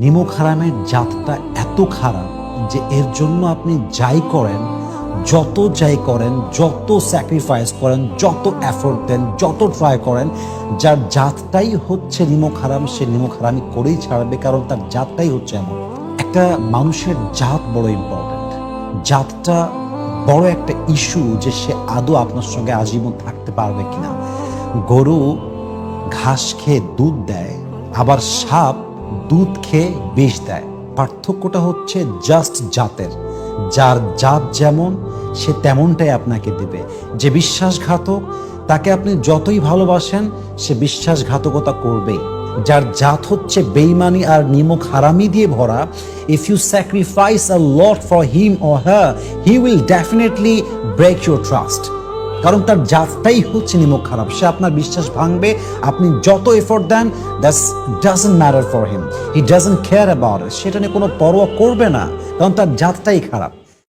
নিমক হারামের জাতটা এত খারাপ যে এর জন্য আপনি যাই করেন, যত যাই করেন, যত স্যাক্রিফাইস করেন, যত এফোর্ট দেন, যত ট্রাই করেন, যার জাতটাই হচ্ছে নিমক হারাম সে নিমক হারামি করেই ছাড়বে, কারণ তার জাতটাই হচ্ছে এমন। একটা মানুষের জাত বড় ইম্পর্ট্যান্ট জাতটা বড় একটা ইস্যু যে সে আদৌ আপনার সঙ্গে আজীবন থাকতে পারবে কিনা। গরু ঘাস খেয়ে দুধ দেয়, আবার সাপ দুধ খেয়ে বিষ দেয়। পার্থক্যটা হচ্ছে জাস্ট জাতের। যার জাত যেমন, সে তেমনটাই আপনাকে দেবে। যে বিশ্বাসঘাতক, তাকে আপনি যতই ভালোবাসেন, সে বিশ্বাসঘাতকতা করবেই। যার জাত হচ্ছে বেইমানি আর নিমক হারামি দিয়ে ভরা if you sacrifice a lot for him or her he will definitely break your trust কারণ তার জাতটাই হচ্ছে নিমক খারাপ। সে আপনার বিশ্বাস ভাঙবে, আপনি যত effort then that's doesn't matter for him he doesn't care about সেটা নিয়ে কোনো পরোয়া করবে না, কারণ তার জাতটাই খারাপ।